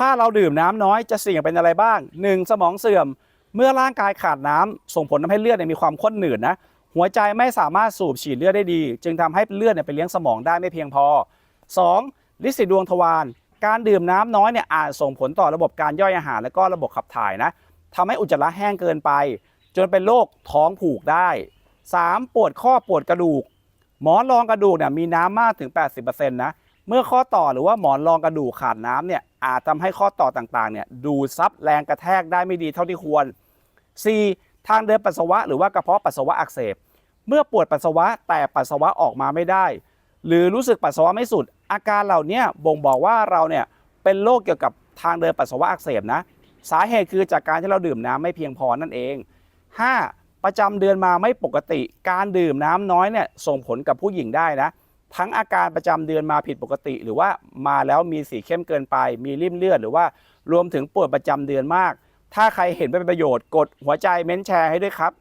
ถ้าเราดื่มน้ำน้อยจะเสี่ยงเป็นอะไรบ้าง 1. สมองเสื่อม เมื่อร่างกายขาดน้ำส่งผลทำให้เลือดมีความข้นหนืดนะ หัวใจไม่สามารถสูบฉีดเลือดได้ดี จึงทำให้เลือดไปเลี้ยงสมองได้ไม่เพียงพอ 2. ลิสีดวงทวาร การดื่มน้ำน้อยเนี่ยอาจส่งผลต่อระบบการย่อยอาหาร และก็ระบบขับถ่ายนะทำให้อุจจาระแห้งเกินไป จนเป็นโรคท้องผูกได้ 3. ปวดข้อปวดกระดูก หมอนรองกระดูกเนี่ยมีน้ำมากถึง 80%นะ เมื่อข้อต่อหรือว่าหมอนรองกระดูกขาดน้ำเนี่ยอาจทำให้ข้อต่อต่างๆเนี่ยดูดซับแรงกระแทกได้ไม่ดีเท่าที่ควร 4. ทางเดินปัสสาวะหรือว่ากระเพาะปัสสาวะอักเสบ เมื่อปวดปัสสาวะแต่ปัสสาวะออกมาไม่ได้ หรือรู้สึกปัสสาวะไม่สุด อาการเหล่านี้บ่งบอกว่าเราเนี่ยเป็นโรคเกี่ยวกับทางเดินปัสสาวะอักเสบนะ สาเหตุคือจากการที่เราดื่มน้ำไม่เพียงพอนั่นเอง 5. ประจำเดือนมาไม่ปกติ การดื่มน้ำน้อยเนี่ยส่งผลกับผู้หญิงได้นะ ทั้งอาการประจำเดือนมาผิดปกติ หรือว่ามาแล้วมีสีเข้มเกินไป มีริ่มเลือด หรือว่ารวมถึงปวดประจำเดือนมาก ถ้าใครเห็นเป็นประโยชน์กดหัวใจเม้นแชร์ให้ด้วยครับ